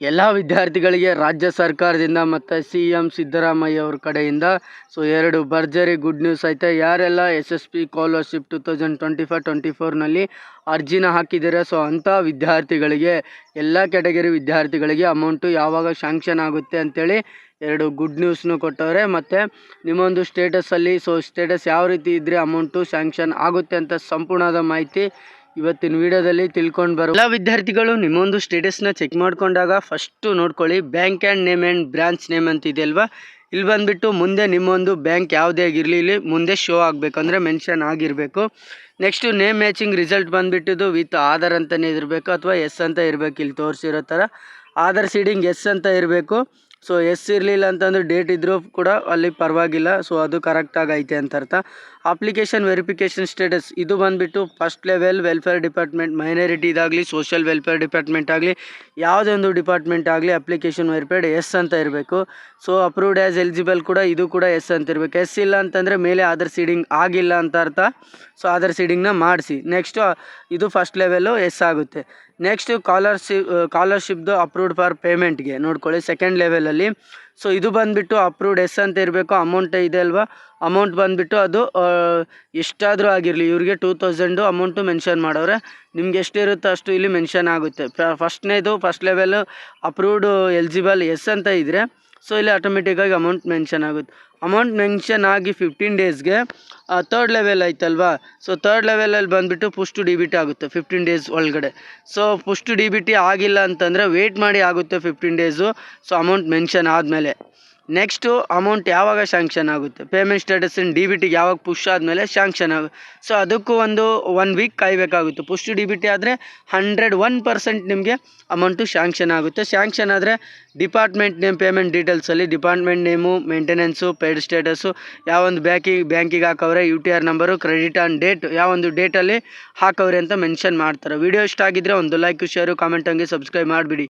ಎಲ್ಲ ವಿದ್ಯಾರ್ಥಿಗಳಿಗೆ ರಾಜ್ಯ ಸರ್ಕಾರದಿಂದ ಮತ್ತು ಸಿ ಎಂ ಸಿದ್ದರಾಮಯ್ಯ ಅವ್ರ ಕಡೆಯಿಂದ. ಸೊ ಎರಡು ಭರ್ಜರಿ ಗುಡ್ ನ್ಯೂಸ್ ಐತೆ. ಯಾರೆಲ್ಲ S S P scholarship two thousand twenty five twenty ಫೋರ್ನಲ್ಲಿ ಅರ್ಜಿನ ಹಾಕಿದ್ದೀರಾ ಸೊ ಅಂಥ ವಿದ್ಯಾರ್ಥಿಗಳಿಗೆ, ಎಲ್ಲ ಕ್ಯಾಟಗರಿ ವಿದ್ಯಾರ್ಥಿಗಳಿಗೆ ಅಮೌಂಟು ಯಾವಾಗ ಶಾಂಕ್ಷನ್ ಆಗುತ್ತೆ ಅಂತೇಳಿ ಎರಡು ಗುಡ್ ನ್ಯೂಸ್ನು ಕೊಟ್ಟವ್ರೆ. ಮತ್ತು ನಿಮ್ಮೊಂದು ಸ್ಟೇಟಸಲ್ಲಿ ಸೊ ಸ್ಟೇಟಸ್ ಯಾವ ರೀತಿ ಇದ್ದರೆ ಅಮೌಂಟು ಸ್ಯಾಂಕ್ಷನ್ ಆಗುತ್ತೆ ಅಂತ ಸಂಪೂರ್ಣದ ಮಾಹಿತಿ ಇವತ್ತಿನ ವಿಡಿಯೋದಲ್ಲಿ ತಿಳ್ಕೊಂಡು ಬರೋ ಎಲ್ಲ ವಿದ್ಯಾರ್ಥಿಗಳು ನಿಮ್ಮೊಂದು ಸ್ಟೇಟಸ್ನ ಚೆಕ್ ಮಾಡ್ಕೊಂಡಾಗ ಫಸ್ಟು ನೋಡ್ಕೊಳ್ಳಿ bank and name and branch name ಅಂತ ಇದೆ ಅಲ್ವಾ ಇಲ್ಲಿ ಬಂದುಬಿಟ್ಟು ಮುಂದೆ ನಿಮ್ಮೊಂದು ಬ್ಯಾಂಕ್ ಯಾವುದೇ ಆಗಿರಲಿ, ಇಲ್ಲಿ ಮುಂದೆ ಶೋ ಆಗಬೇಕು ಅಂದರೆ ಮೆನ್ಷನ್ ಆಗಿರಬೇಕು. ನೆಕ್ಸ್ಟು ನೇಮ್ ಮ್ಯಾಚಿಂಗ್ ರಿಸಲ್ಟ್ ಬಂದುಬಿಟ್ಟಿದ್ದು ವಿತ್ ಆಧಾರ್ ಅಂತಲೇ ಇರಬೇಕು ಅಥವಾ ಎಸ್ ಅಂತ ಇರಬೇಕು, ಇಲ್ಲಿ ತೋರಿಸಿರೋ ಥರ. ಆಧಾರ್ ಸೀಡಿಂಗ್ ಎಸ್ ಅಂತ ಇರಬೇಕು. ಸೊ ಎಸ್ ಇರಲಿಲ್ಲ ಅಂತಂದ್ರೆ ಡೇಟ್ ಇದ್ದರೂ ಕೂಡ ಅಲ್ಲಿ ಪರವಾಗಿಲ್ಲ. ಸೊ ಅದು ಕರೆಕ್ಟಾಗಿ ಐತೆ ಅಂತ ಅರ್ಥ. ಅಪ್ಲಿಕೇಶನ್ ವೆರಿಫಿಕೇಷನ್ ಸ್ಟೇಟಸ್ ಇದು ಬಂದುಬಿಟ್ಟು first level welfare department minority ಇದಾಗಲಿ social welfare department ಆಗಲಿ ಯಾವುದೇ ಒಂದು ಡಿಪಾರ್ಟ್ಮೆಂಟ್ ಆಗಲಿ ಅಪ್ಲಿಕೇಶನ್ ವೆರಿಫೈಡ್ ಎಸ್ ಅಂತ ಇರಬೇಕು. ಸೊ ಅಪ್ರೂವ್ಡ್ ಆ್ಯಸ್ ಎಲಿಜಿಬಲ್ ಕೂಡ ಇದು ಕೂಡ ಎಸ್ ಅಂತ ಇರಬೇಕು. ಎಸ್ ಇಲ್ಲ ಅಂತಂದರೆ ಮೇಲೆ ಆಧಾರ್ ಸೀಡಿಂಗ್ ಆಗಿಲ್ಲ ಅಂತ ಅರ್ಥ. ಸೊ ಆಧಾರ್ ಸೀಡಿಂಗ್ನ ಮಾಡಿಸಿ. ನೆಕ್ಸ್ಟು ಇದು ಫಸ್ಟ್ ಲೆವೆಲ್ಲು ಎಸ್ ಆಗುತ್ತೆ. ನೆಕ್ಸ್ಟು ಕಾಲರ್ಶಿಪ್ ಕಾಲರ್ಶಿಪ್ದು ಅಪ್ರೂವ್ಡ್ ಫಾರ್ ಪೇಮೆಂಟ್ಗೆ ನೋಡ್ಕೊಳ್ಳಿ ಸೆಕೆಂಡ್ ಲೆವೆಲಲ್ಲಿ ಸೊ ಇದು ಬಂದುಬಿಟ್ಟು ಅಪ್ರೂವ್ಡ್ ಎಸ್ ಅಂತ ಇರಬೇಕು ಅಮೌಂಟ್ ಇದೆ ಅಲ್ವಾ? ಅಮೌಂಟ್ ಬಂದುಬಿಟ್ಟು ಅದು ಎಷ್ಟಾದರೂ ಆಗಿರಲಿ, ಇವ್ರಿಗೆ ಟೂ ತೌಸಂಡು ಅಮೌಂಟು ಮೆನ್ಷನ್ ಮಾಡೋರೆ, ನಿಮ್ಗೆ ಎಷ್ಟಿರುತ್ತೋ ಅಷ್ಟು ಇಲ್ಲಿ ಮೆನ್ಷನ್ ಆಗುತ್ತೆ. ಫಸ್ಟ್ನೇದು first level approved eligible yes ಅಂತ ಇದ್ದರೆ ಸೊ ಇಲ್ಲಿ ಆಟೋಮೆಟಿಕ್ಕಾಗಿ ಅಮೌಂಟ್ ಮೆನ್ಷನ್ ಆಗುತ್ತೆ. ಅಮೌಂಟ್ ಮೆನ್ಷನ್ ಆಗಿ ಫಿಫ್ಟೀನ್ ಡೇಸ್ಗೆ ತರ್ಡ್ ಲೆವೆಲ್ ಐತಲ್ವಾ ಸೊ ತರ್ಡ್ ಲೆವೆಲಲ್ಲಿ ಬಂದುಬಿಟ್ಟು ಪುಷ್ಟು ಡಿ ಬಿ ಟಿ ಆಗುತ್ತೆ ಫಿಫ್ಟೀನ್ ಡೇಸ್ ಒಳಗಡೆ. So push D B T ಆಗಿಲ್ಲ ಅಂತಂದರೆ ವೆಯ್ಟ್ ಮಾಡಿ ಆಗುತ್ತೆ fifteen days so amount mention ಆದಮೇಲೆ. ನೆಕ್ಸ್ಟು ಅಮೌಂಟ್ ಯಾವಾಗ ಶಾಂಕ್ಷನ್ ಆಗುತ್ತೆ? ಪೇಮೆಂಟ್ ಸ್ಟೇಟಸ್ ಡಿ ಬಿ ಟಿಗೆ ಯಾವಾಗ ಪುಷ್ ಆದಮೇಲೆ ಶ್ಯಾಂಕ್ಷನ್ ಆಗುತ್ತೆ. ಸೊ ಅದಕ್ಕೂ ಒಂದು ಒನ್ ವೀಕ್ ಕಾಯಬೇಕಾಗುತ್ತೆ. ಪುಷ್ಟು ಡಿ ಬಿ ಟಿ ಆದರೆ ಹಂಡ್ರೆಡ್ ಒನ್ ಪರ್ಸೆಂಟ್ ನಿಮಗೆ ಅಮೌಂಟು ಶ್ಯಾಂಕ್ಷನ್ ಆಗುತ್ತೆ. ಶಾಂಕ್ಷನ್ ಆದರೆ department name payment ಡೀಟೇಲ್ಸಲ್ಲಿ department name maintenance paid status ಯಾವೊಂದು ಬ್ಯಾಂಕಿಗೆ ಬ್ಯಾಂಕಿಗೆ ಹಾಕವ್ರೆ U T R number credit on date ಯಾವೊಂದು ಡೇಟಲ್ಲಿ ಹಾಕವ್ರೆ ಅಂತ ಮೆನ್ಷನ್ ಮಾಡ್ತಾರೆ. ವಿಡಿಯೋ ಇಷ್ಟ ಆಗಿದ್ದರೆ ಒಂದು ಲೈಕ್ ಶೇರು ಕಾಮೆಂಟ್ ಹಂಗೆ ಸಬ್ಸ್ಕ್ರೈಬ್ ಮಾಡಿಬಿಡಿ.